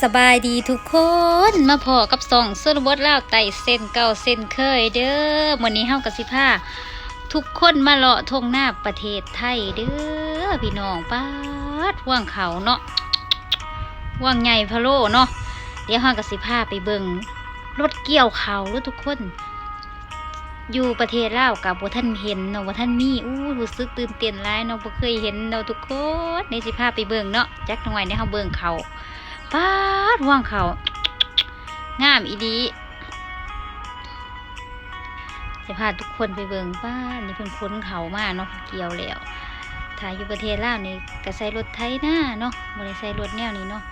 สบายดีทุกคนมาพอกับสองส่วนบดเล่าวไต่เส้นเก่าเส้นเคยเด้อวันนี้เฮากับสิพาทุกคนมาเลาะทงหน้าประเทศไทยเด้อพี่น้องป้าดว่างเขาเนาะว่างใหญ่พะโลเนาะเดี๋ยวเฮากับสิพาไปเบิงรถเกี่ยวเขาเด้อทุกคน อยู่ประเทศลาวกับบ่าท่านเห็นเนาะบ่าท่านมีอู้รู้สึกตื่นเต้นหลายเนาะบ่เคยเห็นเนาะทุกคนในสิพาไปเบิงเนาะจักหน่อยในเฮาเบิงเขา ป้าดว่างเขางามอีดีจะพาทุกคนไปเบิ่งป้าดนี่เพิ่นค้นเขามาเนาะเกี่ยวแล้วถ้าอยู่ประเทศลาวนี่ก็ใช้รถไถหน้าเนาะบ่ได้ใช้รถแนวนี้เนาะ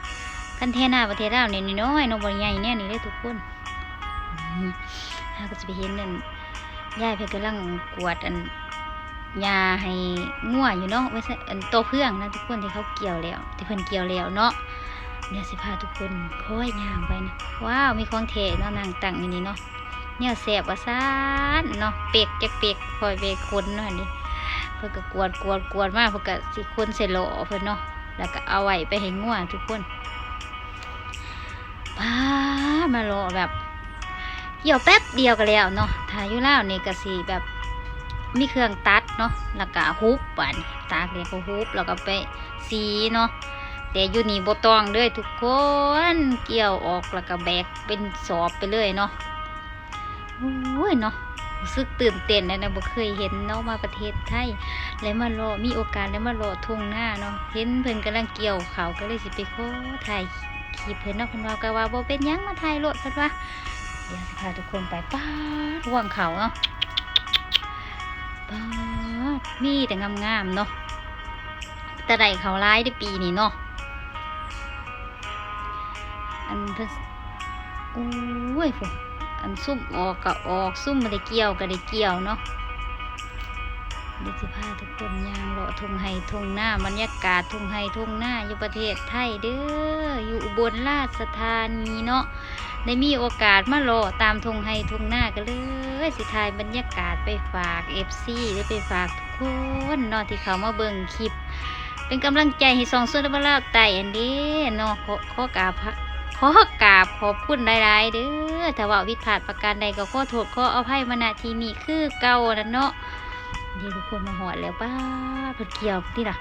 คันแท้หน้าประเทศลาวนี่น้อยเนาะบ่ใหญ่แนวนี้เด้ทุกคนอืมถ้าก็จะไปเห็นนั่นยายเพิ่นกำลังกวดอันยาให้งัวอยู่เนาะไว้ใส่อันโตเพื่องนะทุกคนที่เขาเกี่ยวแล้ว ที่เพิ่นเกี่ยวแล้วเนาะ เดี๋ยวสิพาทุกคนค่อยย่างไปนะว้าวมีของเทเนาะนางตั้งอยู่นี่เนาะเนี่ยแสบว่าซานเนาะเป็กจะเปกคอยเบคนเนาะอันนี้เพิ่นก็กวาดกวาดกวาดมากเพิ่นก็สิคนใส่โหลเพิ่นเนาะแล้วก็เอาไว้ไปให้งัวทุกคนป้ามาโหลแบบเกี่ยวแป๊บเดียวก็แล้วเนาะถ้ายู่แล้วนี่ก็สีแบบมีเครื่องตัดเนาะแล้วก็ฮุบปันตากเรียว่าฮุบแล้วก็ไปสีเนาะ แต่อยู่นี่บ่ต้องเลยทุกคนเกี่ยวออกแล้วก็แบกเป็นสอบไปเลยเนาะโอ้ยเนาะรู้สึกตื่นเต้นเลยนะบ่เคยเห็นเนาะมาประเทศไทย แล้วมารอมีโอกาสแล้วมารอทุ่งหน้าเนาะเห็นเพิ่นกำลังเกี่ยวเขาก็เลยสิไปขอถ่ายคลิปเพิ่นเนาะเพิ่นว่าก็ว่าบ่เป็นหยังมาถ่ายรถเพิ่นว่าเดี๋ยวจะพาทุกคนไปป้าดว่างเขาเนาะป้าดมีแต่งามๆเนาะแต่ใดเขาร้ายได้ปีนี้เนาะ อันเพิ่นโอ้ยพวกอันซุ่มออกก็ออกซุ่มมาได้เกี่ยวก็ได้เกี่ยวเนาะเดี๋ยวจะพาทุกคนยางเลาะทงไห้ทงหน้าบรรยากาศทงไห้ทงหน้าอยู่ประเทศไทยเด้ออยู่อุบลราชธานีเนาะได้มีโอกาสมาโลตามทงไฮทงหน้ากันเลยสิทายบรรยากาศไปฝากเอฟซีหรือไปฝากทุกคนเนาะที่เขามาเบิ่งคลิป เป็นกำลังใจให้สองส่วนบลาไตอันนี้เนาะขอขอกราบพระ ขอกราบขอบคุณหลายๆเด้อถ้าว่าวิดพลาดประการใดก็ขอโทษขออภัยมาณทีนี้คือเก่านั่นเนาะเดี๋ยวทุกคนมาหอดแล้วป้าเพิ่นเกี่ยวนี่ล่ะ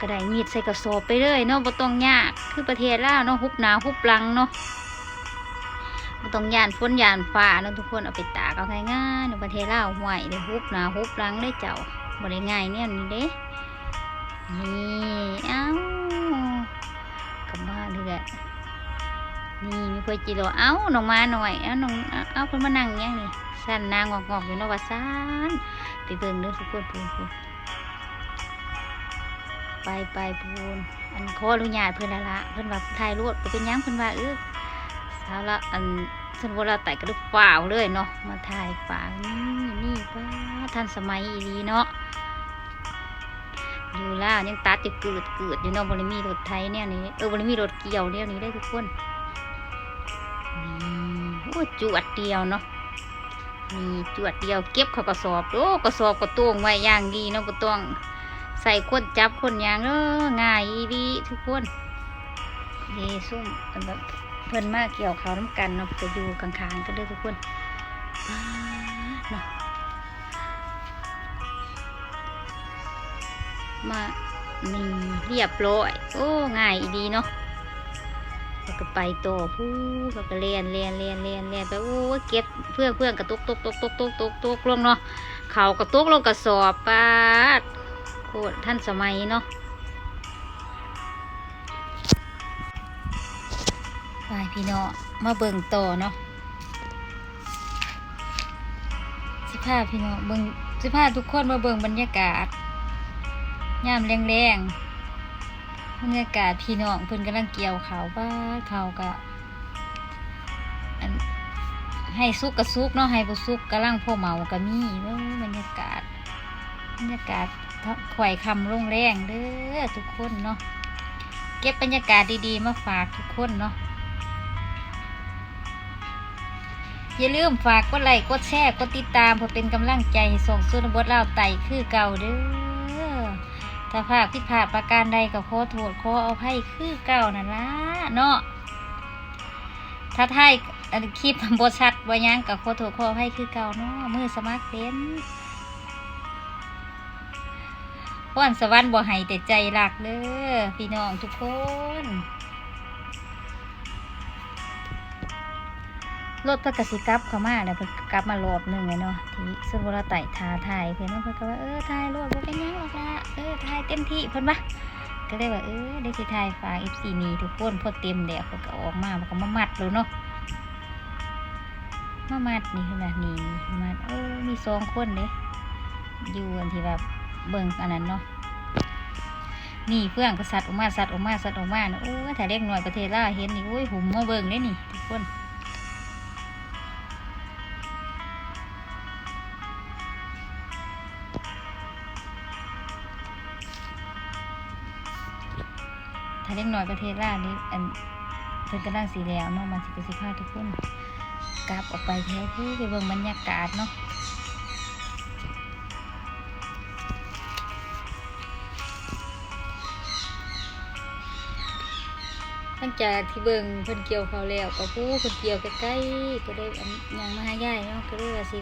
ก็ไดมีดใส่กระสอบไปเลยเนาะบ่ต้องยากคือประเทศลาวเนาะฮุบหนาวฮุบหลังเนาะบ่ต้องยานฝนยานฟ้าเนาะทุกคนเอาไปตากเอาง่ายๆในประเทศลาวห่วยได้ฮุบหนาฮุบหลังได้เจ้าบ่ได้ง่ายเนี่ยนี่เด้นี่เอ้ากลับบ้านเลยแล นี่มีเพื่อจิโรเอ้าน้องมาหน่อย เอ้าน้องเอ้าเพิ่นมานั่งยังนี่สั่นนางงอกๆอยู่นาะว่าซ่านไปเบิ่งเด้อทุกคนพูนพูนไปไปพูนอันขออนุญาตเพิ่นละละเพิ่นว่าถ่ายรูปบ่เป็นยังเพิ่นว่าเออเช้าละอันฉันว่าเราแต่ก็ได้ฝ่าวเลยเนาะมาถ่ายฝานี่นี่ป้าทันสมัยอีดีเนาะอยู่ล่าวยังตัดจะเกิดเกิดอยู่เนาะบริมีรถไทยเนี่ยนี้เออบริมีรถเกี่ยวเนี่ยนี้ได้ทุกคน อ้จวดเดียวเนาะนี่จวดเดียวเก็บเขากระสอบโอ้กระสอบก็ตวงไว้อย่างดีเนาะก็ต้องใส่คนจับคนยางเออง่ายดีทุกคนเยซุ่มแบบเพื่นมากเกี่ยวเขาน้ำกันเนาะจะอยู่กลางๆกันเลยทุกคนป๊าดเนาะมานี่เรียบร้อย โอ้ ง่ายดีเนาะ แล้วก็ไปต่อผู้แล้วก็เรียนเรียนเรียนเรียนเรียนไปโอ้เก็บเพื่อนเพื่อนกระตุกตุกตุกตุกตุกตุกตุกลงเนาะเขากระตุกลงกระสอบปาดโคตรท่านสมัยเนาะไปพี่เน้องมาเบิ่งต่อเนาะสิพาพี่เน้องเบิ่งสิพาทุกคนมาเบิ่งบรรยากาศยามแรงๆ บรรยากาศพี่น้องเพิ่นกำลังเกี่ยวเขาวบ้าเขาวก็ให้สุกกับสุกเนาะให้บ่สุกกำลังพ่อเมาก็มีเด้บรรยากาศ บรรยากาศข่อยคำลงแรงเด้อทุกคนเนาะเก็บบรรยากาศดีๆ มาฝากทุกคนเนาะอย่าลืมฝากกดไลค์กดแชร์กดติดตามเพื่อเป็นกำลังใจส่งสุนบทเล่าไต่คือเก่าเด้อ ถ้าภาคผิดพลาดประการใดก็ขอโทษขอเอาให้คือเก่านั่นละเนาะถ้าถ่ายคลิปทำบทชัดบ่หยังกับขอโทษขอให้คือเก่าเนาะมือสมัครเป็นพรสวรรค์บ่ให้แต่ใจหลักเด้อพี่น้องทุกคน รถเพิ่นก็สิกลับเข้ามาแล้วเพิ่นก็กลับมารอบหนึ่งเลยเนาะที่สุนวรไต่ทาถ่ายเพิ่นเนเพิ่นก็ว่าเออถ่ายรถบ่เป็นยังหรอกละเออถ่ายเต็มที่เพิ่นว่าก็เลยว่าเออได้สิถ่ายฝาก FC นี่ทุกคนพอเต็มแล้วเพิ่นก็ออกมามันก็มามัดเลยเนาะมามัดนี่คือนะนี่มัดโอ้มีสองคนเด้อยู่อันที่แบบเบิ่งอันนั้นเนาะนี่เพื่อนก็สัตว์ออกมาสัตว์ออกมาสัตว์ออกมาเนาะโอ้ถ้าเด็กน้อยประเทศลาวเห็นนี่โอ้ยหุ่มมาเบิ่งเด้นี่ทุกคน ถ้าเล็กน้อยประเทศลาวนี่อันเพิ่นกำลังสีแล้วเนาะมันสิไปสิพาทุกคนกลับออกไปแถวผู้ไปเบิ่งบรรยากาศเนาะหลังจากที่เบิ่งเพิ่นเกี่ยวเขาวแล้วก็ผู้เพิ่นเกี่ยวใกล้ๆก็ได้อันยังมาหายายเนาะก็เลยว่าสิ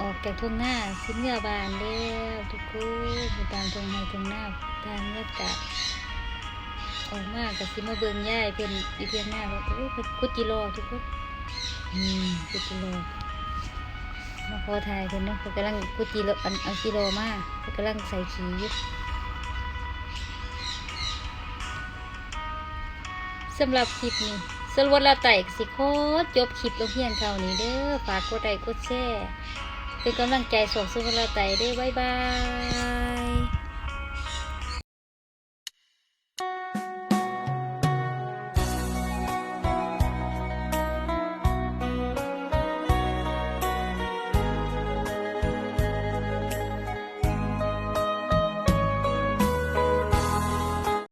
ออกจากทุ่งหน้าสิเมื่อบานแล้วทุกคนไปตามทุ่งไห้ทุ่งหน้าตามบรรยากาศ ออกมาก็สิมาเบิ่งย่ายเพิ่นอยู่เทียงหน้าว่าโอ้ยเพิ่นกุดจิโร่ทุกคนอืมกุดจิโร่มาขอถ่ายเพิ่นเนาะเพิ่นกำลังกุดจิโร่อันเอาจิโร่มาเพิ่นกำลังใส่ขีอยู่สำหรับคลิปนี้สรวจละไต่ก็สิโคตรจบคลิปลงเพียงเท่านี้เด้อฝากกดไลค์กดแชร์เป็นกำลังใจส่งสรวจละไต่เด้อบ๊ายบาย